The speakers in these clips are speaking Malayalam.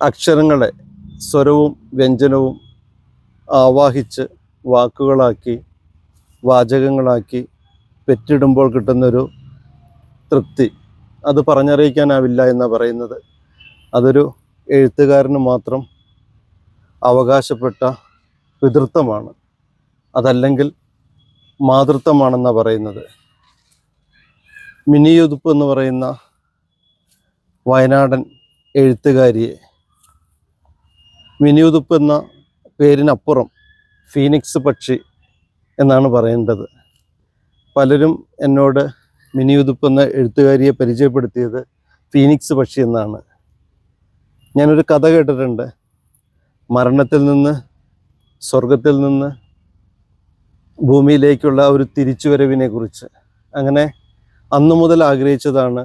അക്ഷരങ്ങളെ സ്വരവും വ്യഞ്ജനവും ആവാഹിച്ച് വാക്കുകളാക്കി വാചകങ്ങളാക്കി പെറ്റിടുമ്പോൾ കിട്ടുന്നൊരു തൃപ്തി. അത് പറഞ്ഞറിയിക്കാനാവില്ല എന്നാണ് പറയുന്നത്. അതൊരു എഴുത്തുകാരന് മാത്രം അവകാശപ്പെട്ട പിതൃത്വമാണ്. അതല്ലെങ്കിൽ മാതൃത്വമാണെന്നാണ് പറയുന്നത്. മിനിയുതുപ്പ് എന്ന് പറയുന്ന വയനാടൻ എഴുത്തുകാരിയെ മിനിയുതുപ്പ് എന്ന പേരിനപ്പുറം ഫീനിക്സ് പക്ഷി എന്നാണ് പറയേണ്ടത്. പലരും എന്നോട് മിനിയുതുപ്പ് എന്ന എഴുത്തുകാരിയെ പരിചയപ്പെടുത്തിയത് ഫീനിക്സ് പക്ഷി എന്നാണ്. ഞാനൊരു കഥ കേട്ടിട്ടുണ്ട്. മരണത്തിൽ നിന്ന് സ്വർഗത്തിൽ നിന്ന് ഭൂമിയിലേക്കുള്ള ഒരു തിരിച്ചുവരവിനെ കുറിച്ച് അങ്ങനെ അന്നു മുതൽ ആഗ്രഹിച്ചതാണ്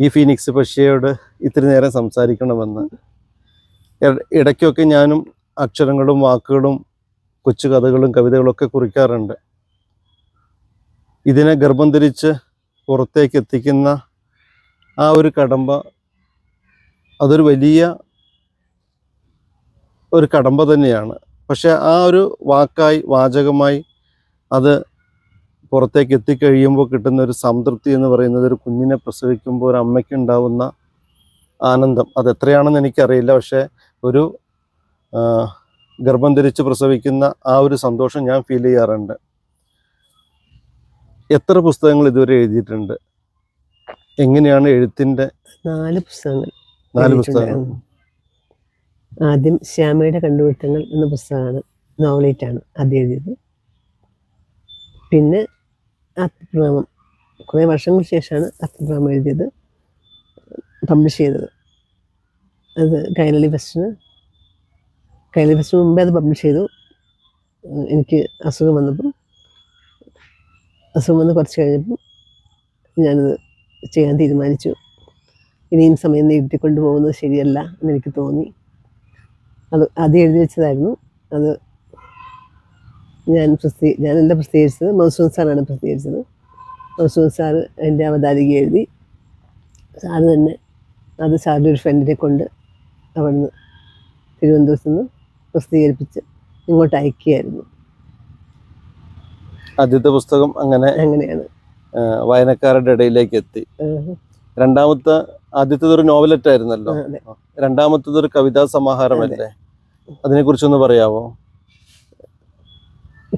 ഈ ഫീനിക്സ് പക്ഷിയോട് ഇത്തിരി നേരം സംസാരിക്കണമെന്ന്. ഇടയ്ക്കൊക്കെ ഞാനും അക്ഷരങ്ങളും വാക്കുകളും കൊച്ചു കഥകളും കവിതകളൊക്കെ കുറിക്കാറുണ്ട്. ഇതിനെ ഗർഭം ധരിച്ച് പുറത്തേക്ക് എത്തിക്കുന്ന ആ ഒരു കടമ്പ അതൊരു വലിയ ഒരു കടമ്പ തന്നെയാണ്. പക്ഷെ ആ ഒരു വാക്കായി വാചകമായി അത് പുറത്തേക്ക് എത്തിക്കഴിയുമ്പോൾ കിട്ടുന്ന ഒരു സംതൃപ്തി എന്ന് പറയുന്നത് ഒരു കുഞ്ഞിനെ പ്രസവിക്കുമ്പോൾ ഒരു അമ്മയ്ക്കുണ്ടാവുന്ന ആനന്ദം. അത് എത്രയാണെന്ന് എനിക്കറിയില്ല. പക്ഷേ ഒരു ഗർഭം ധരിച്ച് പ്രസവിക്കുന്ന ആ ഒരു സന്തോഷം ഞാൻ ഫീൽ ചെയ്യാറുണ്ട്. എത്ര പുസ്തകങ്ങൾ ഇതുവരെ എഴുതിയിട്ടുണ്ട്? എങ്ങനെയാണ് എഴുത്തിന്റെ നാല് പുസ്തകങ്ങൾ നാല്. പുസ്തകങ്ങൾ? ആദ്യം ശ്യാമയുടെ കണ്ടുപിടുത്തങ്ങൾ എന്ന പുസ്തകമാണ് നോവലേറ്റാണ് ആദ്യം എഴുതിയത്. പിന്നെ ആത്മപ്രാമം കുറേ വർഷങ്ങൾക്ക് ശേഷമാണ് ആത്മപ്രാമം എഴുതിയത് പബ്ലിഷ് ചെയ്തത്. അത് കൈരളി ഫസ്റ്റിന്. കൈരളി ഫെസ്റ്റിന് മുമ്പേ അത് പബ്ലിഷ് ചെയ്തു. എനിക്ക് അസുഖം വന്നപ്പം. അസുഖം വന്ന് കുറച്ച് കഴിഞ്ഞപ്പം ഞാനത് ചെയ്യാൻ തീരുമാനിച്ചു. ഇനിയും സമയം നീട്ടിക്കൊണ്ട് പോകുന്നത് ശരിയല്ല എന്ന് എനിക്ക് തോന്നി. അത് ആദ്യം എഴുതി വെച്ചതായിരുന്നു. അത് ഞാൻ പ്രസിദ്ധീ ഞാൻ എന്റെ പ്രസിദ്ധീകരിച്ചത്. മൗസൂൻ സാറാണ് പ്രസിദ്ധീകരിച്ചത്. മൗസൂൻ സാറ് എന്റെ അവതാരിക എഴുതി സാറ് തന്നെ അത് സാറിന്റെ ഒരു ഫ്രണ്ടിനെ കൊണ്ട് അവിടുന്ന് തിരുവനന്തപുരത്ത് നിന്ന് പ്രസിദ്ധീകരിപ്പിച്ച് ഇങ്ങോട്ട് അയക്കുകയായിരുന്നു. ആദ്യത്തെ പുസ്തകം അങ്ങനെ എങ്ങനെയാണ്? വായനക്കാരുടെ ഇടയിലേക്ക് എത്തി. രണ്ടാമത്തെ ആദ്യത്തേത് ഒരു നോവലറ്റ് ആയിരുന്നല്ലോ. രണ്ടാമത്തേത് ഒരു കവിതാ സമാഹാരമല്ലേ? അതിനെ കുറിച്ചൊന്ന് പറയാവോ?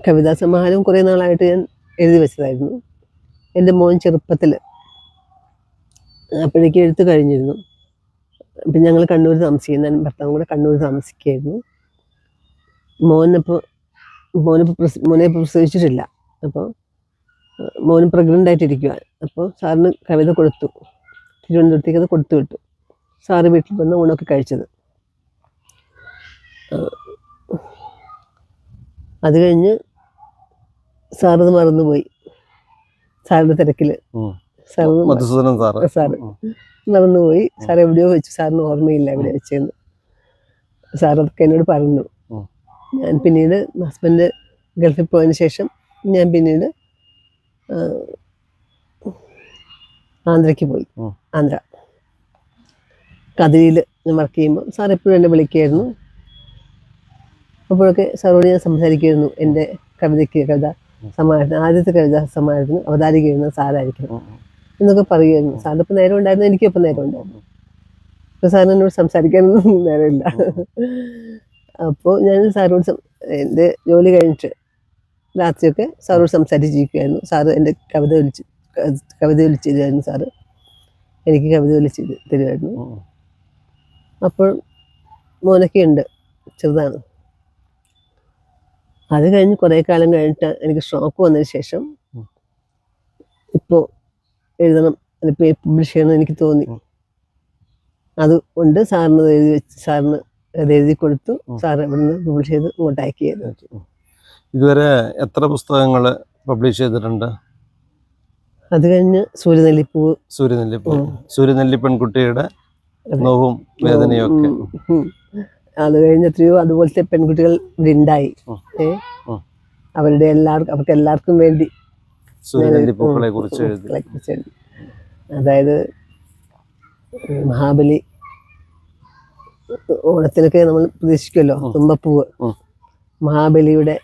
കവിതാ സമാഹാരം കുറെ നാളായിട്ട് ഞാൻ എഴുതി വെച്ചതായിരുന്നു. എന്റെ മോൻ ചെറുപ്പത്തിൽ അപ്പോഴേക്ക് എഴുത്ത് കഴിഞ്ഞിരുന്നു. അപ്പം ഞങ്ങൾ കണ്ണൂർ താമസിക്കുന്ന ഭർത്താവും കൂടെ കണ്ണൂർ താമസിക്കുകയായിരുന്നു. മോനപ്പോൾ മോനിപ്പോൾ പ്രസ മോനെ പ്രസവിച്ചിട്ടില്ല. അപ്പോൾ മോനും പ്രഗ്നന്റ് ആയിട്ടിരിക്കുക അപ്പോൾ സാറിന് കവിത കൊടുത്തു. തിരുവനന്തപുരത്തേക്ക് അത് കൊടുത്തു വിട്ടു. സാറ് വീട്ടിൽ വന്ന് ഊണൊക്കെ കഴിച്ചത്. അത് കഴിഞ്ഞ് സാറത് മറന്നുപോയി. സാറിന്റെ തിരക്കിൽ മധുസൂദനൻ സാറ്. സാറ് സാർ എവിടെയോ വെച്ചു. സാറിന് ഓർമ്മയില്ല എവിടെ വെച്ചെന്ന്. സാർ അതൊക്കെ എന്നോട് പറഞ്ഞു. ഞാൻ പിന്നീട് ഹസ്ബൻഡ് ഗൾഫിൽ പോയതിന് ശേഷം ഞാൻ പിന്നീട് ആന്ധ്രയ്ക്ക് പോയി. ആന്ധ്ര. കതിരിയിൽ ഞാൻ വർക്ക് ചെയ്യുമ്പോൾ സാർ എപ്പോഴും എന്നെ വിളിക്കുമായിരുന്നു അപ്പോഴൊക്കെ സാറോട് ഞാൻ സംസാരിക്കുമായിരുന്നു. എന്റെ കവിതയ്ക്ക് കവിത സമാഹരണം ആദ്യത്തെ കവിത സമാഹരണത്തിന് അവതാരിക്കുന്ന സാറായിരിക്കണം. എന്നൊക്കെ പറയുമായിരുന്നു. സാറിന് ഇപ്പം നേരം ഉണ്ടായിരുന്നു എനിക്കിപ്പം നേരം ഉണ്ടായിരുന്നു. അപ്പോൾ സാറിന് എന്നോട് സംസാരിക്കാനൊന്നും നേരമില്ല. അപ്പോൾ ഞാൻ സാറോട് എന്റെ എന്റെ ജോലി കഴിഞ്ഞിട്ട് രാത്രിയൊക്കെ സാറോട് സംസാരിച്ചിരിക്കുമായിരുന്നു സാറ് എന്റെ കവിത വിളിച്ച് കവിത വിളിച്ച് തരുമായിരുന്നു സാറ്. എനിക്ക് കവിത വിളിച്ച് തരു- തരുമായിരുന്നു അപ്പോൾ മോനൊക്കെ ഉണ്ട് ചെറുതാണ്. അത് കഴിഞ്ഞ് കുറേ കാലം കഴിഞ്ഞിട്ട് എനിക്ക് സ്ട്രോക്ക് വന്നതിന് ശേഷം ഇപ്പോ ഇപ്പോൾ എഴുതണം. അതിപ്പോൾ പബ്ലിഷ് ചെയ്യണം എനിക്ക് തോന്നി. അത് കൊണ്ട് സാറിന് എഴുതി വെച്ച് സാറിന് അത് എഴുതി കൊടുത്തു. സാർ ഇവിടുന്ന് പബ്ലിഷ് ചെയ്ത് ഇങ്ങോട്ട് അയക്കുകയായിരുന്നു ഇതുവരെ എത്ര പുസ്തകങ്ങൾ പബ്ലിഷ് ചെയ്തിട്ടുണ്ട്? അത് കഴിഞ്ഞ് സൂര്യനെല്ലിപ്പൂവ് സൂര്യനെല്ലിപ്പ്. ഉം. സൂര്യനെല്ലി പെൺകുട്ടിയുടെ അതെ. നോവും വേദനയും ഒക്കെ. അത് കഴിഞ്ഞ് എത്രയോ അതുപോലത്തെ പെൺകുട്ടികൾ ഇവിടെ ഉണ്ടായി. അവരുടെ എല്ലാവർക്കും അവർക്ക് എല്ലാവർക്കും വേണ്ടി പൂക്കളെ കുറിച്ച് എഴുതി. അതായത് മഹാബലി ഓണത്തിനൊക്കെ നമ്മൾ പ്രതീക്ഷിക്കുമല്ലോ. തുമ്പപ്പൂവ്. മഹാബലിയുടെ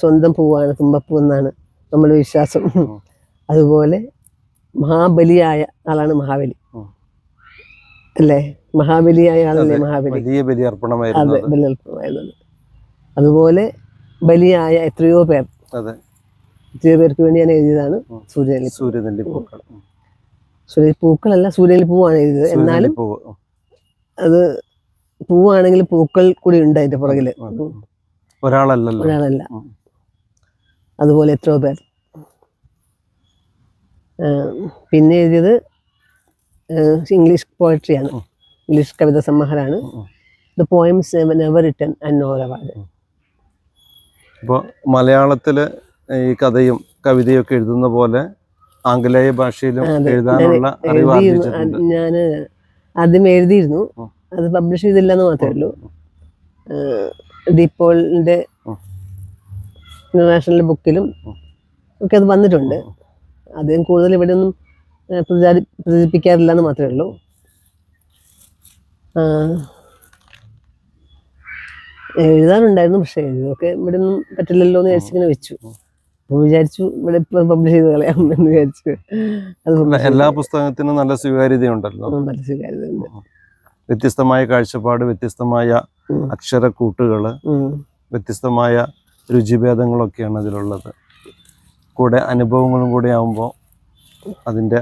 സ്വന്തം പൂവാണ് തുമ്പപ്പൂ എന്നാണ് നമ്മുടെ വിശ്വാസം. അതുപോലെ മഹാബലിയായ ആളാണ് മഹാബലി. അല്ലേ? മഹാബലിയായ ആളല്ലേ മഹാബലി? വലിയ അത്. ബലിയർപ്പണമായിരുന്നത് അതുപോലെ ബലിയായ എത്രയോ പേർ അതെ എത്രയോ പേർക്ക് വേണ്ടി ഞാൻ എഴുതിയതാണ്. സൂര്യനെല്ലി സൂര്യനെല്ലി പൂക്കൾ സൂര്യനെല്ലി സൂര്യ പൂക്കളല്ല സൂര്യനെല്ലി പൂവാണ് എഴുതിയത്. എന്നാലും അത് പൂവാണെങ്കിൽ പൂക്കൾ കൂടി ഉണ്ട് അതിന്റെ പുറകിൽ. ഒരാളല്ലല്ലോ. ഒരാളല്ല. അതുപോലെ എത്രയോ പേർ. പിന്നെ എഴുതിയത് ഇംഗ്ലീഷ് പോയട്രിയാണ് ആണ്. ഇംഗ്ലീഷ് കവിത. ഉം. The poems never written and nor award ഇപ്പോൾ മലയാളത്തിൽ ഈ കഥയും കവിതയും ഒക്കെ എഴുതുന്ന പോലെ ആംഗലേയ ഭാഷയിലും എഴുതാനുള്ള അറിവ് ആർജിച്ചിട്ടുണ്ട്. ഞാൻ ആദ്യം എഴുതിയിരുന്നു. അത് പബ്ലിഷ് ചെയ്തില്ല എന്ന് മാത്രമേ ഉള്ളൂ. ദീപോളിന്റെ. ഇന്റർനാഷണൽ ബുക്കിലും ഒക്കെ അത് വന്നിട്ടുണ്ട്. അദ്ദേഹം കൂടുതൽ ഇവിടെ ഒന്നും പ്രചാരി പ്രചരിപ്പിക്കാറില്ല എന്ന് മാത്രമേ ഉള്ളൂ. എഴുതാനുണ്ടായിരുന്നു പക്ഷേ എഴുതൊക്കെ ഇവിടെ ഒന്നും പറ്റില്ലല്ലോ എന്ന് വിചാരിച്ചിങ്ങനെ വെച്ചു. അപ്പോൾ വിചാരിച്ചു ഇവിടെ ഇപ്പം പബ്ലിഷ് ചെയ്ത് കളയാം എന്ന് വിചാരിച്ചു. അത് എല്ലാ പുസ്തകത്തിനും നല്ല സ്വീകാര്യത ഉണ്ടല്ലോ നല്ല സ്വീകാര്യത വ്യത്യസ്തമായ കാഴ്ചപ്പാട് വ്യത്യസ്തമായ അക്ഷരക്കൂട്ടുകൾ. വ്യത്യസ്തമായ രുചിഭേദങ്ങളൊക്കെയാണ് അതിലുള്ളത് കൂടെ അനുഭവങ്ങളും കൂടെ ആകുമ്പോൾ അതിന്റെ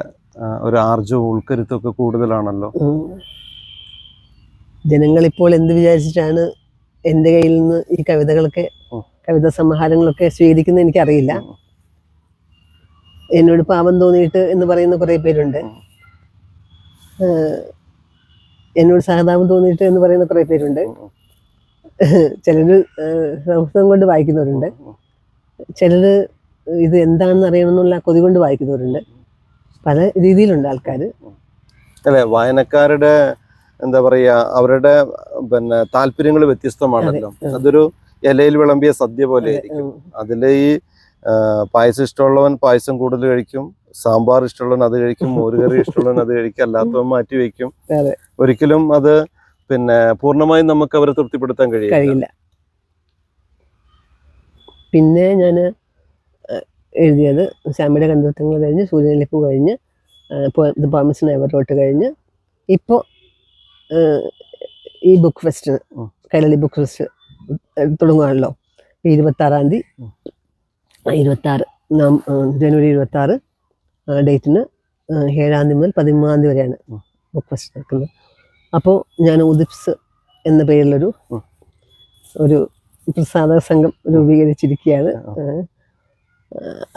ഒരു ആർജവും ഉൾക്കരുത്തൊക്കെ കൂടുതലാണല്ലോ. ജനങ്ങൾ ഇപ്പോൾ എന്ത് വിചാരിച്ചിട്ടാണ് എന്റെ കയ്യിൽ നിന്ന് ഈ കവിതകളൊക്കെ ഉം. സംഹാരങ്ങളൊക്കെ സ്വീകരിക്കുന്നത് എനിക്കറിയില്ല. എന്നോട് പാപം തോന്നിയിട്ട് എന്ന് പറയുന്ന കുറേ പേരുണ്ട്. എന്നോട് സഹതാപം തോന്നിയിട്ട് എന്ന് പറയുന്ന കുറേ പേരുണ്ട്. ചിലർ സൗഹൃദം കൊണ്ട് വായിക്കുന്നവരുണ്ട്. ചിലർ ചിലര് ഇത് എന്താണെന്ന് അറിയണമെന്നുള്ള കൊതി കൊണ്ട് വായിക്കുന്നവരുണ്ട്. പല രീതിയിലുണ്ട് ആൾക്കാർ അല്ലെ വായനക്കാരുടെ എന്താ പറയാ അവരുടെ പിന്നെ താല്പര്യങ്ങൾ വ്യത്യസ്തമാണല്ലോ. അതൊരു ഇലയിൽ വിളമ്പിയ സദ്യ പോലെ ആയിരിക്കും. അതിലെ ഈ പായസം ഇഷ്ടമുള്ളവൻ പായസം കൂടുതൽ കഴിക്കും. സാമ്പാർ ഇഷ്ടമുള്ളവൻ അത് കഴിക്കും. മോരുകറി ഇഷ്ടമുള്ളവൻ അത് കഴിക്കും. അല്ലാത്തവൻ മാറ്റി വെക്കും. ഒരിക്കലും അത് പിന്നെ പൂർണമായും നമുക്ക് അവരെ തൃപ്തിപ്പെടുത്താൻ കഴിയില്ല. പിന്നെ ഞാൻ എഴുതിയത് ശ്യാമിയുടെ കണ്ടുത്തങ്ങൾ കഴിഞ്ഞ് സൂര്യനിലിപ്പ് കഴിഞ്ഞ് ഇത് പോമസ് നെവറോട്ട് കഴിഞ്ഞ് ഇപ്പോൾ ഈ book fest. Kairali book fest തുടങ്ങുകയാണല്ലോ ഇരുപത്താറാം തീയതി ഇരുപത്തി ഇരുപത്താറ് നാം ജനുവരി ഇരുപത്താറ് ഡേറ്റിന് ഏഴാം തീയതി മുതൽ പതിമൂന്നാം തീയതി വരെയാണ് ബുക്ക് ഫെസ്റ്റ് നടക്കുന്നത്. അപ്പോൾ ഞാൻ ഉദിപ്സ് എന്ന പേരിലൊരു. ഒരു പ്രസാദ സംഘം രൂപീകരിച്ചിരിക്കുകയാണ്.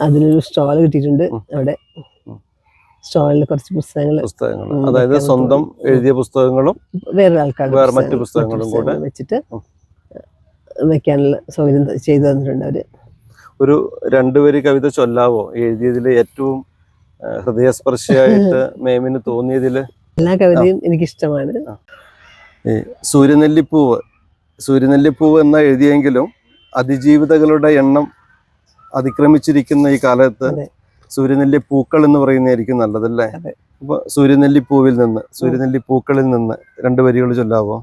അതിനൊരു സ്റ്റോൾ കിട്ടിയിട്ടുണ്ട്. അവിടെ സ്റ്റോളിൽ കുറച്ച് പുസ്തകങ്ങൾ പുസ്തകങ്ങൾ അതായത് സ്വന്തം എഴുതിയ പുസ്തകങ്ങളും വേറെ ആൾക്കാർ വേറെ മറ്റു പുസ്തകങ്ങളും കൂടെ. വെച്ചിട്ട്. വെക്കാനുള്ള സൗകര്യം ചെയ്തു തന്നിട്ടുണ്ട് അവർ. ഒരു രണ്ടുപേര് കവിത ചൊല്ലാവോ? എഴുതിയതിൽ ഏറ്റവും ഹൃദയസ്പർശിയായിട്ട് മേമിന് തോന്നിയതിൽ എല്ലാ കവിതയും എനിക്കിഷ്ടമാണ്. സൂര്യനെല്ലിപ്പൂവ് സൂര്യനെല്ലിപ്പൂവ് എന്ന എഴുതിയെങ്കിലും അതിജീവിതകളുടെ എണ്ണം അതിക്രമിച്ചിരിക്കുന്ന ഈ കാലത്ത് സൂര്യനെല്ലി പൂക്കൾ എന്ന് പറയുന്നതായിരിക്കും നല്ലതല്ലേ. അപ്പൊ സൂര്യനെല്ലി പൂവിൽ നിന്ന് സൂര്യനെല്ലി പൂക്കളിൽ നിന്ന് രണ്ട് വരികൾ ചൊല്ലാവോ?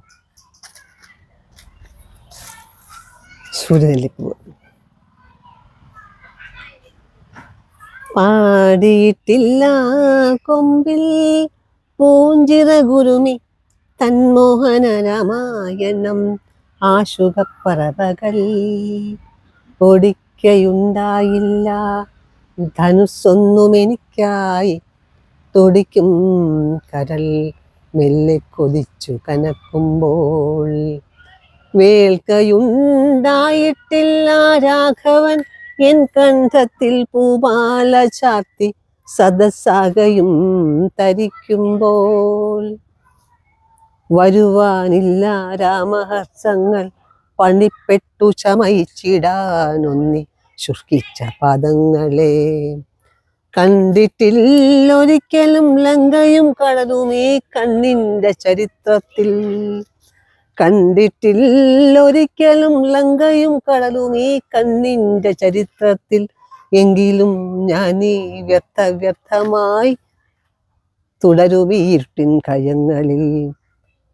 സൂര്യനെല്ലിപ്പൂവ്. പാടിയിട്ടില്ല കൊമ്പിൽ പൂഞ്ചിത ഗുരുമി തന്മോഹന രാമായണം ആശുകപ്പറവകൾ പൊടിക്കയുണ്ടായില്ല. ധനുസ്സൊന്നും എനിക്കായി തൊടിക്കും കരൽ മെല്ലെ കൊതിച്ചു കനക്കുമ്പോൾ വേൾക്കയുണ്ടായിട്ടില്ല രാഘവൻ. എൻ കണ്ഠത്തിൽ പൂമാല ചാർത്തി സദസ്സാകയും തരിക്കുമ്പോൾ. വരുവാനില്ല രാമഹർഷങ്ങൾ. പണിപ്പെട്ടു ചമയിച്ചിടാനൊന്നി ശുഷ്കിച്ച പദങ്ങളെ. കണ്ടിട്ടില്ലൊരിക്കലും ലങ്കയും കടലും ഈ കണ്ണിന്റെ ചരിത്രത്തിൽ. കണ്ടിട്ടില്ലൊരിക്കലും ലങ്കയും കടലും ഈ കണ്ണിന്റെ ചരിത്രത്തിൽ എങ്കിലും ഞാൻ ഈ വ്യർത്ഥ വ്യർത്ഥമായി തുടരും ഈ ഇരുട്ടിൻ കയങ്ങളിൽ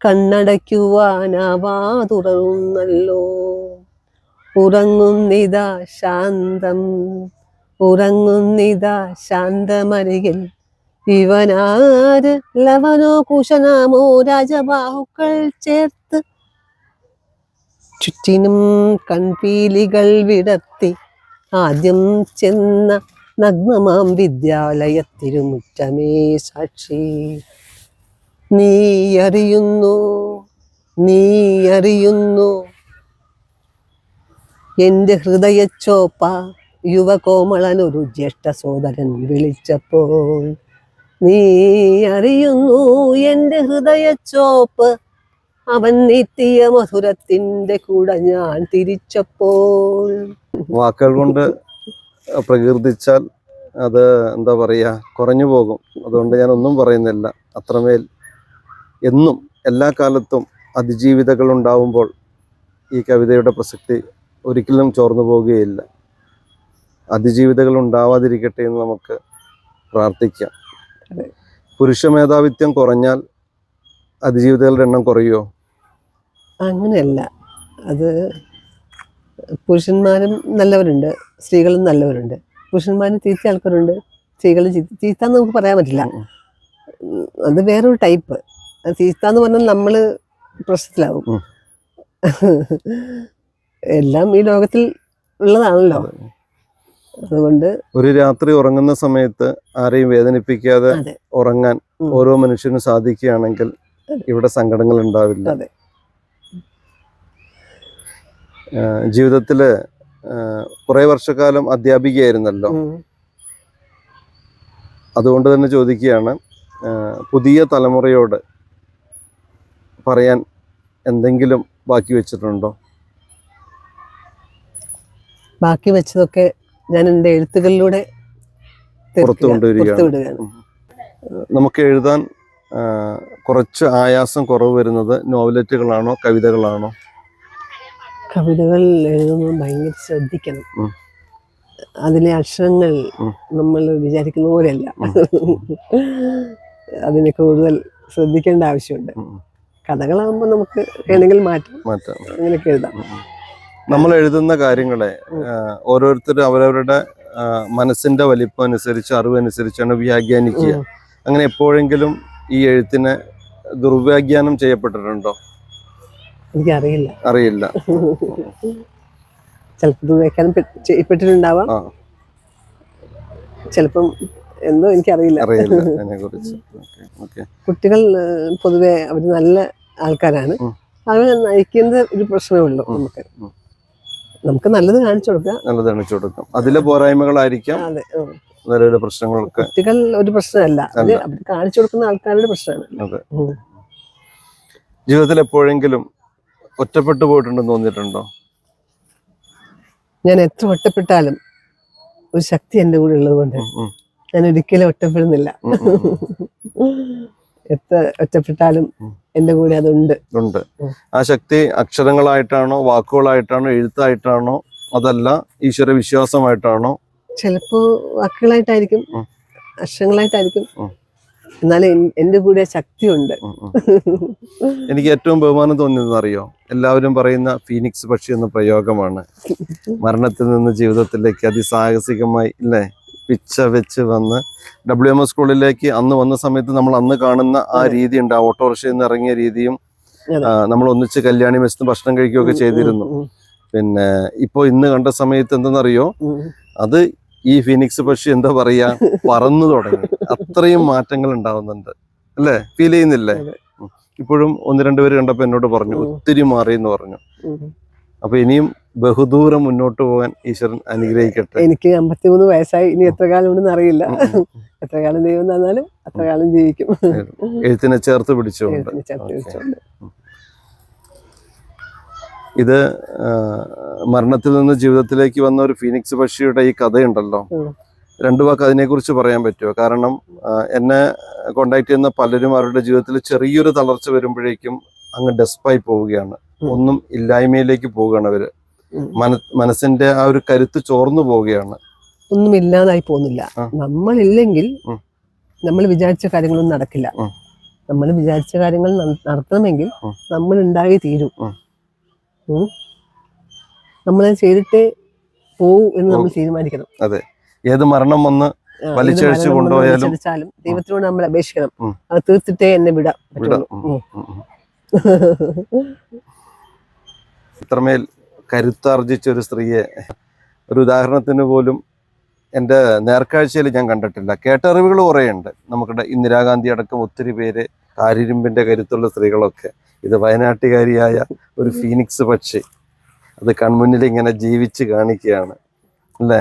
കണ്ണടയ്ക്കുവാനാവാതുറന്നല്ലോ ഉറങ്ങുന്നിതാ ശാന്തം ഉറങ്ങുന്നിതാ ശാന്തമരികിൽ. ഇവനാര്? ലവനോ കുശനാമോ രാജബാഹുക്കൾ ചേർത്ത് ചുറ്റിനും കൺപീലികൾ വിടത്തി ആദ്യം ചെന്ന നഗ്നമാം വിദ്യാലയത്തിരുമുറ്റമേ സാക്ഷി. നീ അറിയുന്നു നീ അറിയുന്നു. എന്റെ ഹൃദയച്ചോപ്പ യുവകോമളൻ ഒരു ജ്യേഷ്ഠ സോദരൻ വിളിച്ചപ്പോൾ നീ അറിയുന്നു എന്റെ ഹൃദയച്ചോപ്പ് അവൻ നീത്തിയ മധുരത്തിന്റെ കൂടെ ഞാൻ തിരിച്ചപ്പോൾ. വാക്കുകൾ കൊണ്ട് പ്രകീർത്തിച്ചാൽ അത് എന്താ പറയുക കുറഞ്ഞു പോകും. അതുകൊണ്ട് ഞാൻ ഒന്നും പറയുന്നില്ല. അത്രമേൽ എന്നും എല്ലാ കാലത്തും അതിജീവിതകൾ ഉണ്ടാവുമ്പോൾ ഈ കവിതയുടെ പ്രസക്തി ഒരിക്കലും ചോർന്നു പോകുകയില്ല. അതിജീവിതകൾ ഉണ്ടാവാതിരിക്കട്ടെ എന്ന് നമുക്ക് പ്രാർത്ഥിക്കാം. പുരുഷ മേധാവിത്വം കുറഞ്ഞാൽ അതിജീവിതകളുടെ എണ്ണം കുറയുമോ? അങ്ങനെയല്ല. അത് പുരുഷന്മാരും നല്ലവരുണ്ട് സ്ത്രീകളും നല്ലവരുണ്ട്. പുരുഷന്മാരും ചീത്ത ആൾക്കാരുണ്ട് സ്ത്രീകൾ ചീത്ത. എന്ന് നമുക്ക് പറയാൻ പറ്റില്ല. അത് വേറൊരു ടൈപ്പ്. ചീത്ത എന്ന് പറഞ്ഞാൽ നമ്മൾ പ്രശ്നത്തിലാവും. എല്ലാം ഈ ലോകത്തിൽ ഉള്ളതാണല്ലോ. അതുകൊണ്ട് ഒരു രാത്രി ഉറങ്ങുന്ന സമയത്ത് ആരെയും വേദനിപ്പിക്കാതെ ഉറങ്ങാൻ ഓരോ മനുഷ്യനും സാധിക്കുകയാണെങ്കിൽ ഇവിടെ സങ്കടങ്ങൾ ഉണ്ടാവില്ല. ജീവിതത്തിൽ കുറെ വർഷക്കാലം അധ്യാപികയായിരുന്നല്ലോ. അതുകൊണ്ട് തന്നെ ചോദിക്കുകയാണ് പുതിയ തലമുറയോട് പറയാൻ എന്തെങ്കിലും ബാക്കി വെച്ചിട്ടുണ്ടോ? ബാക്കി വെച്ചതൊക്കെ ഞാൻ എന്റെ എഴുത്തുകളിലൂടെ പുറത്തു കൊണ്ടുവരികയാണ്. നമുക്ക് എഴുതാൻ കുറച്ച് ആയാസം കുറവ് വരുന്നത് നോവലറ്റുകളാണോ കവിതകളാണോ? കവിതകൾ എഴുതുമ്പോൾ ഭയങ്കര ശ്രദ്ധിക്കണം. അതിലെ അക്ഷരങ്ങൾ നമ്മൾ വിചാരിക്കുന്ന പോലെയല്ല. അതിനെ കൂടുതൽ ശ്രദ്ധിക്കേണ്ട ആവശ്യമുണ്ട്. കഥകളാകുമ്പോൾ നമുക്ക് വേണമെങ്കിൽ മാറ്റാം. അങ്ങനെയൊക്കെ എഴുതാം. നമ്മൾ എഴുതുന്ന കാര്യങ്ങളെ ഓരോരുത്തരും അവരവരുടെ മനസ്സിന്റെ വലിപ്പം അനുസരിച്ച് അറിവനുസരിച്ചാണ് വ്യാഖ്യാനിക്കുക. അങ്ങനെ എപ്പോഴെങ്കിലും ഈ എഴുത്തിനെ ദുർവ്യാഖ്യാനം ചെയ്യപ്പെട്ടിട്ടുണ്ടോ? എനിക്കറിയില്ല. അറിയില്ല. ചിലപ്പോൾ പെ- ചെയ്യപ്പെട്ടിട്ടുണ്ടാവാം ചിലപ്പം എന്തോ എനിക്കറിയില്ല. കുട്ടികൾ പൊതുവേ അവർ നല്ല ആൾക്കാരാണ്. അവരെ നയിക്കുന്ന ഒരു പ്രശ്നമേ ഉള്ളൂ നമുക്ക്. നമുക്ക് നല്ലത് കാണിച്ചു കൊടുക്കാം നല്ലത് കാണിച്ചു കൊടുക്കാം. അതിലെ പോരായ്മകളായിരിക്കാം. നിലവിലെ പ്രശ്നങ്ങളൊക്കെ. കുട്ടികൾ ഒരു പ്രശ്നമല്ല. കാണിച്ചു കൊടുക്കുന്ന ആൾക്കാരുടെ പ്രശ്നമാണ് ജീവിതത്തിൽ എപ്പോഴെങ്കിലും ഒറ്റപ്പെട്ടു പോയിട്ടുണ്ടെന്ന് തോന്നിയിട്ടുണ്ടോ? ഞാൻ എത്ര ഒറ്റപ്പെട്ടാലും ഒരു ശക്തി എന്റെ കൂടെ ഉള്ളത് കൊണ്ട് ഉം, ഉം, ഞാൻ ഒരിക്കലും ഒറ്റപ്പെടുന്നില്ല. എത്ര ഒറ്റപ്പെട്ടാലും എന്റെ എന്റെ കൂടെ അതുണ്ട്. ഉണ്ട്. ആ ശക്തി അക്ഷരങ്ങളായിട്ടാണോ വാക്കുകളായിട്ടാണോ എഴുത്തായിട്ടാണോ അതല്ല ഈശ്വര വിശ്വാസമായിട്ടാണോ? ചിലപ്പോ വാക്കുകളായിട്ടായിരിക്കും അക്ഷരങ്ങളായിട്ടായിരിക്കും. എന്നാലും എന്റെ കൂടെ ശക്തിയുണ്ട്. എനിക്ക് ഏറ്റവും ബഹുമാനം തോന്നിയതെന്ന് അറിയോ എല്ലാവരും പറയുന്ന ഫീനിക്സ് പക്ഷി എന്ന പ്രയോഗമാണ്. മരണത്തിൽ നിന്ന് ജീവിതത്തിലേക്ക് അതിസാഹസികമായി ഇല്ലേ? പിച്ച വെച്ച് വന്ന് ഡബ്ല്യു എം എസ് സ്കൂളിലേക്ക് അന്ന് വന്ന സമയത്ത് നമ്മൾ അന്ന് കാണുന്ന ആ. രീതി ഉണ്ട്. ആ ഓട്ടോറിക്ഷയിൽ നിന്ന് ഇറങ്ങിയ രീതിയും നമ്മൾ ഒന്നിച്ച് കല്യാണി മെസ്സിന് ഭക്ഷണം കഴിക്കുകയൊക്കെ ചെയ്തിരുന്നു. പിന്നെ ഇപ്പോൾ ഇന്ന് കണ്ട സമയത്ത് എന്തെന്നറിയോ. അത് ഈ ഫിനിക്സ് പക്ഷി എന്താ പറയാ പറന്നു തുടങ്ങി. അത്രയും മാറ്റങ്ങൾ ഉണ്ടാവുന്നുണ്ട്. അല്ലേ? ഫീൽ ചെയ്യുന്നില്ലേ? ഇപ്പോഴും ഒന്ന് രണ്ടുപേര് കണ്ടപ്പോ എന്നോട് പറഞ്ഞു. ഒത്തിരി മാറി എന്ന് പറഞ്ഞു. അപ്പൊ ഇനിയും ബഹുദൂരം മുന്നോട്ട് പോകാൻ ഈശ്വരൻ അനുഗ്രഹിക്കട്ടെ. എനിക്ക് അമ്പത്തിമൂന്ന് വയസ്സായി. ഇനി എത്ര കാലം ഉണ്ടെന്ന് അറിയില്ല. എത്ര കാലം ദൈവം തന്നാലും അത്ര കാലം ജീവിക്കും. എഴുത്തിനെ ചേർത്ത് പിടിച്ചുകൊണ്ട് ചേർത്ത്. ഇത് മരണത്തിൽ നിന്ന് ജീവിതത്തിലേക്ക് വന്ന ഒരു ഫീനിക്സ് പക്ഷിയുടെ ഈ കഥയുണ്ടല്ലോ. രണ്ടു വാക്ക് അതിനെക്കുറിച്ച് പറയാൻ പറ്റുമോ? കാരണം എന്നെ കോണ്ടാക്ട് ചെയ്യുന്ന പലരും അവരുടെ ജീവിതത്തിൽ ചെറിയൊരു തളർച്ച വരുമ്പോഴേക്കും അങ്ങ് ഡെസ്പായി പോവുകയാണ്. ഒന്നും ഇല്ലായ്മയിലേക്ക് പോവുകയാണ് അവർ. മന മനസ്സിന്റെ ആ ഒരു കരുത്ത് ചോർന്നു പോവുകയാണ്. ഒന്നും ഇല്ലാതായി പോകുന്നില്ല. നമ്മളില്ലെങ്കിൽ നമ്മൾ വിചാരിച്ച കാര്യങ്ങളൊന്നും നടക്കില്ല. നമ്മൾ വിചാരിച്ച കാര്യങ്ങൾ നടത്തണമെങ്കിൽ നമ്മൾ ഉണ്ടായി തീരും. ഉം. ചെയ്തിട്ട് പോവും എന്ന് നമ്മൾ തീരുമാനിക്കണം. അതെ. ഏത് മരണം വന്ന് വലിച്ചഴിച്ചു കൊണ്ടുപോയാലും ദൈവത്തിനോട് നമ്മൾ അപേക്ഷിക്കണം. അത് തീർത്തിട്ടേ എന്നെ വിടാം. ഇത്രമേൽ കരുത്താർജിച്ച ഒരു സ്ത്രീയെ ഒരു ഉദാഹരണത്തിന് പോലും എന്റെ നേർക്കാഴ്ചയിൽ ഞാൻ കണ്ടിട്ടില്ല. കേട്ടറിവുകൾ കുറേയുണ്ട്. നമുക്കിടെ ഇന്ദിരാഗാന്ധി അടക്കം ഒത്തിരി പേര് കാരിരുമ്പിന്റെ കരുത്തുള്ള സ്ത്രീകളൊക്കെ. ഇത് വയനാട്ടുകാരിയായ ഒരു ഫീനിക്സ് പക്ഷി. അത് കൺമുന്നിൽ ഇങ്ങനെ ജീവിച്ച് കാണിക്കുകയാണ്. അല്ലേ?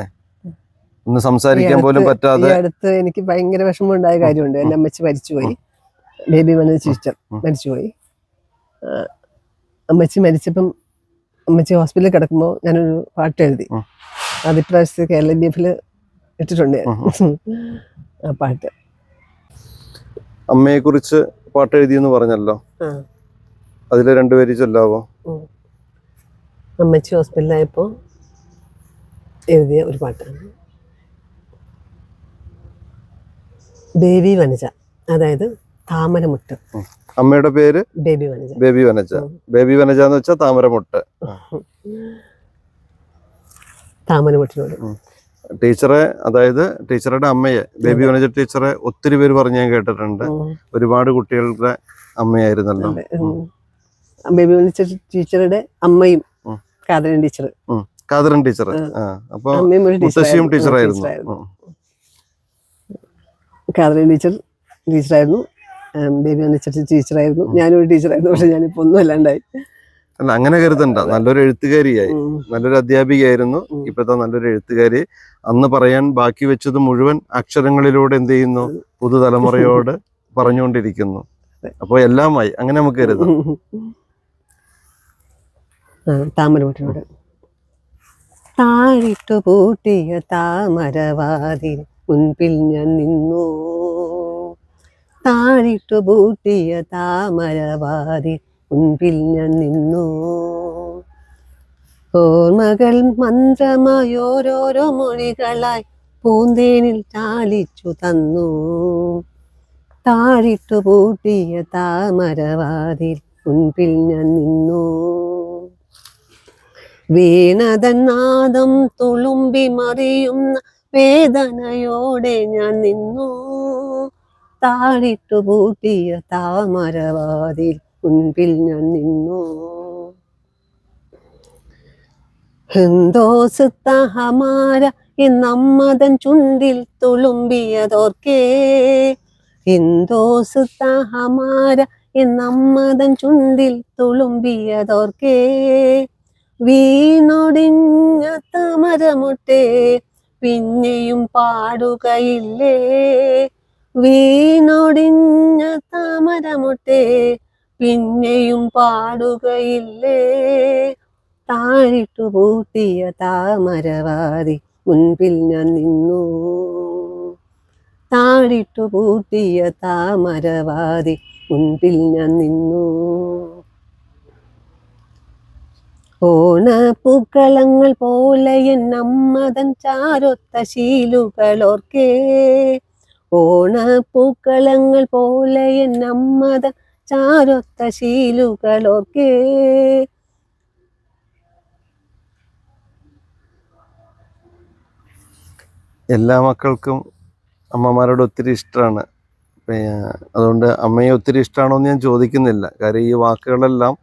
ഒന്ന് സംസാരിക്കാൻ പോലും പറ്റാതെ അടുത്ത് എനിക്ക് ഭയങ്കര വിഷമമുണ്ടായ കാര്യമുണ്ട്. എന്റെ അമ്മച്ചി മരിച്ചുപോയി. ബേബി വന്ന സിസ്റ്റർ മരിച്ചുപോയി. അമ്മച്ചി മരിച്ചപ്പം അമ്മച്ചി ഹോസ്പിറ്റലിൽ കിടക്കുമ്പോൾ ഞാനൊരു പാട്ട് എഴുതി. അത് ഇപ്രാവശ്യത്തെ കേരള ബി എഫിൽ ഇട്ടിട്ടുണ്ട്. ആ പാട്ട്. അമ്മയെക്കുറിച്ച് പാട്ട് എഴുതിയെന്ന് പറഞ്ഞല്ലോ. അതിൽ രണ്ടുപേര് ചെല്ലാവോ? അമ്മച്ചി ഹോസ്പിറ്റലായപ്പോ എഴുതിയ ഒരു പാട്ടാണ്. ബേബി വനജ അതായത് താമരമുട്ട്. അമ്മയുടെ പേര്? Baby Vanaja. Baby Vanaja. Baby Vanaja എന്ന് വെച്ചാൽ താമരമുട്ട്. താമരമുട്ടിനോട്. ടീച്ചറെ അതായത് ടീച്ചറുടെ അമ്മയെ ബേബി വനജ ടീച്ചറെ ഒത്തിരി പേര് പറഞ്ഞു ഞാൻ കേട്ടിട്ടുണ്ട്. ഒരുപാട് കുട്ടികളുടെ അമ്മയായിരുന്നല്ലോ. ബേബി വന്നിച്ച ടീച്ചറുടെ അമ്മയും കാദരൻ കാതരൻ ടീച്ചർ. കാദരൻ ടീച്ചർ അപ്പൊ മുത്തശ്ശിയും ടീച്ചറായിരുന്നു. കാതരൻ ടീച്ചർ ടീച്ചറായിരുന്നു. ബേബി വനജ ടീച്ചറായിരുന്നു. ഞാനൊരു ടീച്ചറായിരുന്നു. പക്ഷെ ഞാനിപ്പോ ഒന്നും അല്ലാണ്ടായി. അല്ല അങ്ങനെ കരുതണ്ട. നല്ലൊരു എഴുത്തുകാരിയായി. നല്ലൊരു അധ്യാപികയായിരുന്നു. ഇപ്പോഴത്തെ നല്ലൊരു എഴുത്തുകാരി. അന്ന് പറയാൻ ബാക്കി വെച്ചത് മുഴുവൻ അക്ഷരങ്ങളിലൂടെ എന്ത് ചെയ്യുന്നു? പുതുതലമുറയോട് പറഞ്ഞുകൊണ്ടിരിക്കുന്നു. അപ്പോൾ എല്ലാമായി. അങ്ങനെ നമുക്ക് കരുതാം. താമരമുട്ടിനോട് താഴിട്ടു പൂട്ടിയ താമരവാതിൽ മുൻപിൽ ഞാൻ നിന്നു. താഴിട്ടു പൂട്ടിയ താമരവാതിൽ മുൻപിൽ ഞാൻ നിന്നു. ഓർമ്മകൾ മന്ത്രമായി ഓരോരോ മൊഴികളായി പൂന്തേനിൽ ചാലിച്ചു തന്നു. താഴിട്ടു പൂട്ടിയ താമരവാതിൽ മുൻപിൽ ഞാൻ നിന്നു. വീണതൻ നാദം തുളുമ്പി മറിയുന്ന വേദനയോടെ ഞാൻ നിന്നു. താഴിട്ടു പൂട്ടിയ താമരവാതിൽ മുൻപിൽ ഞാൻ നിന്നു. ഹിന്ദോസ് ഇന്നമ്മതൻ ചുണ്ടിൽ തുളുമ്പിയതോർക്കേ. ഹിന്ദോസ് ഇന്നമ്മതൻ ചുണ്ടിൽ തുളുമ്പിയതോർക്കേ. വീണൊടിഞ്ഞ തമരമുട്ടേ പിന്നെയും പാടുകയില്ലേ? വീണൊടിഞ്ഞ തമരമുട്ടേ പിന്നെയും പാടുകയില്ലേ? താഴിട്ടു പൂട്ടിയ താമരവാതി മുൻപിൽ ഞാൻ നിന്നു. താഴിട്ടു പൂട്ടിയ താമരവാതി മുൻപിൽ ഞാൻ നിന്നു. ഓണപ്പൂക്കളങ്ങൾ പോലെ എന്നമ്മതൻ ചാരൊത്ത ശീലുകളോർക്കേ. ഓണപ്പൂക്കളങ്ങൾ പോലെ എന്നമ്മതൻ ചാരൊത്ത ശീലുകളോർക്കേ. എല്ലാ മക്കൾക്കും അമ്മമാരോട് ഒത്തിരി ഇഷ്ടമാണ് അതുകൊണ്ട് അമ്മയെ ഒത്തിരി ഇഷ്ടമാണോ എന്ന് ഞാൻ ചോദിക്കുന്നില്ല. കാര്യം ഈ വാക്കുകളെല്ലാം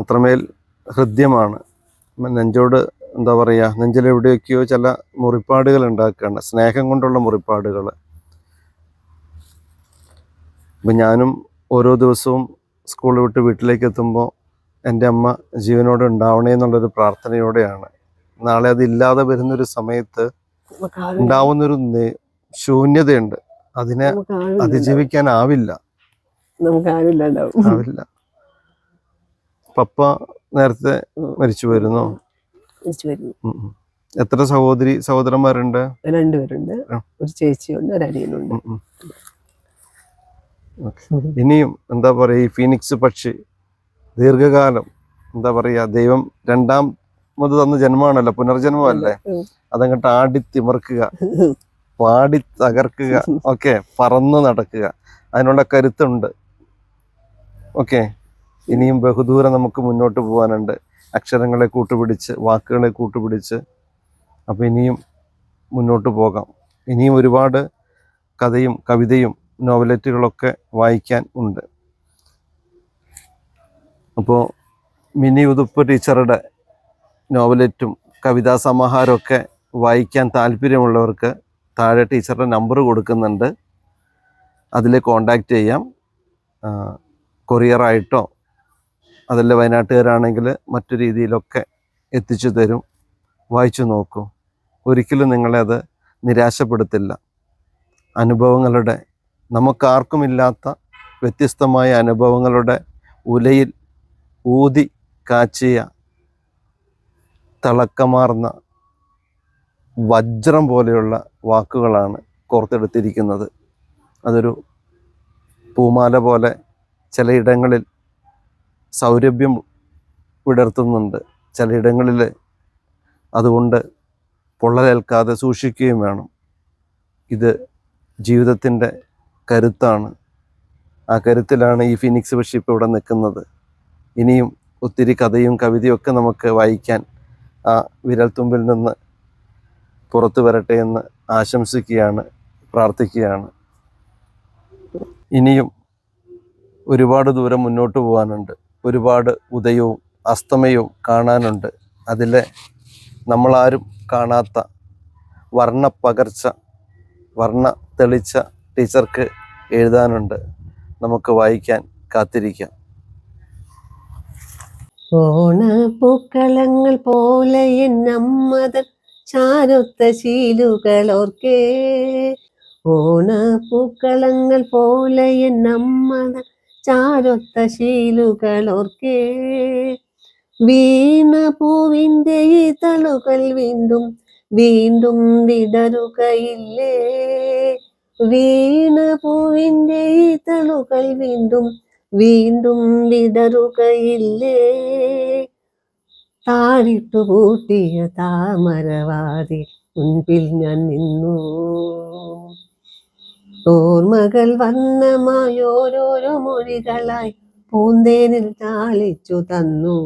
അത്രമേൽ ഹൃദ്യമാണ്. നെഞ്ചോട് എന്താ പറയുക നെഞ്ചിലെവിടെയൊക്കെയോ ചില മുറിപ്പാടുകൾ ഉണ്ടാക്കുകയാണ് സ്നേഹം കൊണ്ടുള്ള മുറിപ്പാടുകൾ. ഇപ്പം ഞാനും ഓരോ ദിവസവും സ്കൂൾ വിട്ട് വീട്ടിലേക്ക് എത്തുമ്പോൾ എന്റെ അമ്മ ജീവനോട് ഉണ്ടാവണേ എന്നുള്ളൊരു പ്രാർത്ഥനയോടെയാണ്. നാളെ അതില്ലാതെ വരുന്നൊരു സമയത്ത് ഉണ്ടാവുന്നൊരു ശൂന്യതയുണ്ട്. അതിനെ അതിജീവിക്കാൻ ആവില്ല. അതിജീവിക്കാനാവില്ല നമുക്ക് ആവില്ല. പപ്പ നേരത്തെ മരിച്ചു വരുന്നു മരിച്ചു വരുന്നു. എത്ര സഹോദരി സഹോദരന്മാരുണ്ട്? രണ്ടുപേരുണ്ട്. ഒരു ചേച്ചിയുണ്ട് ഒരനിയനുണ്ട്. ഇനിയും എന്താ പറയുക ഈ ഫീനിക്സ് പക്ഷി ദീർഘകാലം എന്താ പറയുക ദൈവം രണ്ടാം രണ്ടാമത് തന്ന ജന്മമാണല്ലോ പുനർജന്മമല്ലേ. അതങ്ങോട്ട് ആടി തിമർക്കുക പാടി തകർക്കുക ഓക്കെ പറന്ന് നടക്കുക. അതിനുള്ള കരുത്തുണ്ട്. ഓക്കെ. ഇനിയും ബഹുദൂരം നമുക്ക് മുന്നോട്ട് പോകാനുണ്ട്. അക്ഷരങ്ങളെ കൂട്ടുപിടിച്ച് വാക്കുകളെ കൂട്ടുപിടിച്ച് അപ്പോൾ ഇനിയും മുന്നോട്ട് പോകാം. ഇനിയും ഒരുപാട് കഥയും കവിതയും നോവലറ്റുകളൊക്കെ വായിക്കാൻ ഉണ്ട്. അപ്പോൾ മിനി ഉതുപ്പ് ടീച്ചറുടെ നോവലറ്റും കവിതാ സമാഹാരമൊക്കെ വായിക്കാൻ താല്പര്യമുള്ളവർക്ക് താഴെ ടീച്ചറുടെ നമ്പർ കൊടുക്കുന്നുണ്ട്. അതിൽ കോണ്ടാക്റ്റ് ചെയ്യാം. കൊറിയറായിട്ടോ അതല്ല വയനാട്ടുകാരാണെങ്കിൽ മറ്റു രീതിയിലൊക്കെ എത്തിച്ചു തരും. വായിച്ചു നോക്കൂ. ഒരിക്കലും നിങ്ങളെ അത് നിരാശപ്പെടുത്തില്ല. അനുഭവങ്ങളുടെ നമുക്കാർക്കുമില്ലാത്ത വ്യത്യസ്തമായ അനുഭവങ്ങളുടെ ഉലയിൽ ഊതി കാച്ചിയ തിളക്കമാർന്ന വജ്രം പോലെയുള്ള വാക്കുകളാണ് കോർത്തെടുത്തിരിക്കുന്നത്. അതൊരു പൂമാല പോലെ ചിലയിടങ്ങളിൽ സൗരഭ്യം വിടർത്തുന്നുണ്ട് ചിലയിടങ്ങളിൽ. അതുകൊണ്ട് പൊള്ളലേൽക്കാതെ സൂക്ഷിക്കുകയും വേണം. ഇത് ജീവിതത്തിന്റെ കരുത്താണ്. ആ കരുത്തിലാണ് ഈ ഫിനിക്സ് ഇപ്പോൾ ഇവിടെ നിൽക്കുന്നത്. ഇനിയും ഒത്തിരി കഥയും കവിതയും ഒക്കെ നമുക്ക് വായിക്കാൻ ആ വിരൽത്തുമ്പിൽ നിന്ന് പുറത്തു വരട്ടെ എന്ന് ആശംസിക്കുകയാണ് പ്രാർത്ഥിക്കുകയാണ്. ഇനിയും ഒരുപാട് ദൂരം മുന്നോട്ട് പോകാനുണ്ട്. ഒരുപാട് ഉദയവും അസ്തമയവും കാണാനുണ്ട്. അതിലെ നമ്മളാരും കാണാത്ത വർണ പകർച്ച വർണ തെളിച്ച ടീച്ചർക്ക് എഴുതാനുണ്ട്. നമുക്ക് വായിക്കാൻ കാത്തിരിക്കാം. ഓണപ്പൂക്കളങ്ങൾ പോലെ എന്നമ്മതൻ ചാരൊത്ത ശീലുകളോർക്കേ ഓണപ്പൂക്കളങ്ങൾ പോലെ എന്നമ്മതൻ ചാരൊത്ത ശീലുകളോർക്കേ വീണ പൂവിന്റെ തളുകൾ വീണ്ടും വീണ്ടും വിടരുകയില്ലേ. വീണ പൂവിന്റെ തളുകൾ വീണ്ടും വീണ്ടും വിടരുകയില്ലേ. താഴിട്ടു പൂട്ടിയ താമരവാതി മുൻപിൽ ഞാൻ നിന്നു. ഓർമ്മകൾ വർണമായോരോരോ മൊഴികളായി പൂന്തേനിൽ താളിച്ചു തന്നു.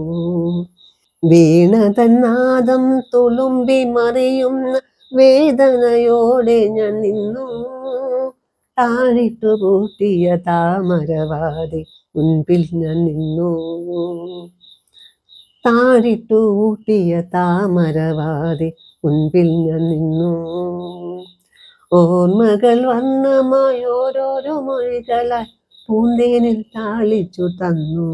വീണ തന്നാദം തുളുമ്പി മറിയുന്ന വേദനയോടെ ഞാൻ നിന്നു. താഴിട്ടു പൂട്ടിയ താമരവാതി മുൻപിൽ ഞാൻ നിന്നു. താഴിട്ടു പൂട്ടിയ താമരവാതി മുൻപിൽ ഞാൻ നിന്നു. ഓർമ്മകൾ വന്നമായി ഓരോരോ മൊഴികളായി പൂന്തേനിൽ താളിച്ചു തന്നു.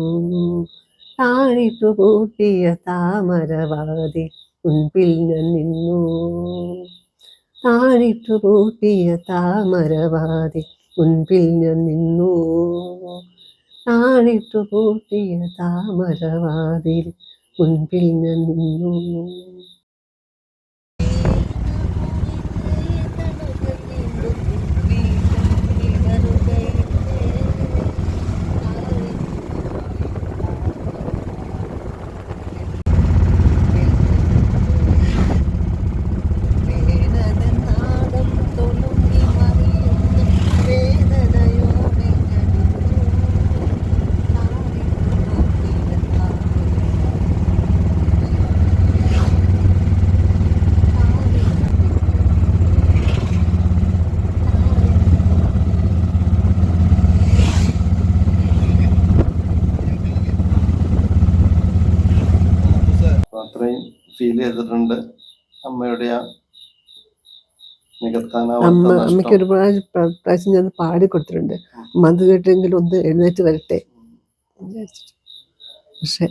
താഴിട്ടു കൂട്ടിയ താമരവാതി മുൻപിൽ ഞാൻ നിന്നു. താഴിട്ടു കൂട്ടിയ താമരവാതി മുൻപിൽ ഞാൻ നിന്നു. താഴിട്ടു കൂട്ടിയ താമരവാതിൽ മുൻപിൽ ഞാൻ നിന്നു. ഫീൽ ചെയ്തിട്ടുണ്ട്. അമ്മയുടെ ആ അമ്മ അമ്മയ്ക്ക് ഒരുപാട് ഒരു പ്രാവശ്യം ഞാൻ പാടി കൊടുത്തിട്ടുണ്ട്. അമ്മ അത് കേട്ടെങ്കിലും ഒന്ന് എഴുന്നേറ്റ് വരട്ടെ പക്ഷെ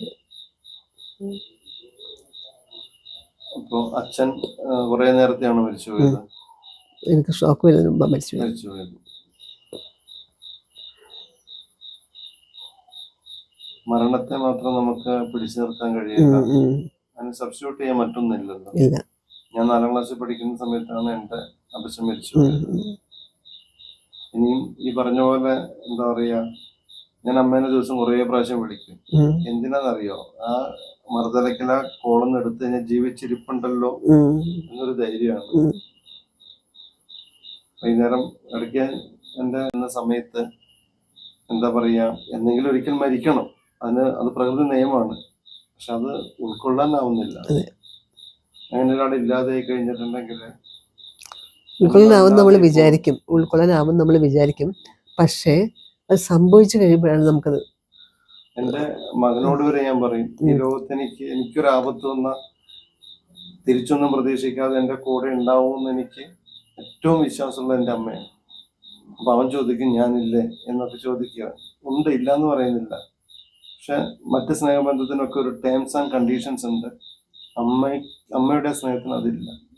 അപ്പോ അച്ഛൻ കുറെ നേരത്തെയാണ് മരിച്ചു പോയത് എനിക്ക് ഷോക്ക് വരുന്നതിന് മുമ്പ് മരിച്ചു മരിച്ചു പോയത് മരണത്തെ മാത്രം നമുക്ക് പിടിച്ചു നിർത്താൻ കഴിയില്ല. സബ്സ്റ്റിറ്റ്യൂട്ട് ചെയ്യാൻ പറ്റുന്നില്ലല്ലോ. ഇല്ല. ഞാൻ നാലാം ക്ലാസ്സിൽ പഠിക്കുന്ന സമയത്താണ് എന്റെ അപ്പച്ചൻ മരിച്ചു. ഇനിയും ഈ പറഞ്ഞ പോലെ എന്താ പറയാ ഞാൻ അമ്മേനെ ദിവസം കുറേ പ്രാവശ്യം വിളിക്കും. എന്തിനാണെന്നറിയോ ആ മറുതലക്കില കോളം എടുത്ത് കഴിഞ്ഞാൽ ജീവിച്ചിരിപ്പുണ്ടല്ലോ എന്നൊരു ധൈര്യമാണ്. വൈകുന്നേരം ഇടയ്ക്ക് എന്റെ എന്ന സമയത്ത് എന്താ പറയാ എന്തെങ്കിലും ഒരിക്കൽ മരിക്കണം. അതിന് അത് പ്രകൃതി നിയമമാണ്. പക്ഷെ അത് ഉൾക്കൊള്ളാനാവുന്നില്ല. അങ്ങനെ ഒരാൾ ഇല്ലാതെ കഴിഞ്ഞിട്ടുണ്ടെങ്കിൽ ഉൾക്കൊള്ളാനാവും നമ്മൾ വിചാരിക്കും. ഉൾക്കൊള്ളാനാവും നമ്മൾ വിചാരിക്കും. പക്ഷേ അത് സംഭവിച്ചു കഴിയുമ്പോഴാണ് നമുക്കത് എന്റെ മകനോട് വരെ ഞാൻ പറയും ഈ. ലോകത്ത് എനിക്ക് എനിക്കൊരു ആപത്ത് വന്ന തിരിച്ചൊന്നും പ്രതീക്ഷിക്കാതെ എന്റെ കൂടെ ഉണ്ടാവും എനിക്ക് ഏറ്റവും വിശ്വാസമുള്ള എന്റെ അമ്മയാണ്. അപ്പൊ അവൻ ചോദിക്കും ഞാനില്ലേ? എന്നൊക്കെ ചോദിക്കുക. ഉണ്ട് ഇല്ല എന്ന് പറയുന്നില്ല. പക്ഷെ മറ്റ് സ്നേഹബന്ധത്തിനൊക്കെ ഒരു ടേംസ് ആൻഡ് കണ്ടീഷൻസ് ഉണ്ട്. അമ്മ അമ്മയുടെ സ്നേഹത്തിന് അതില്ല.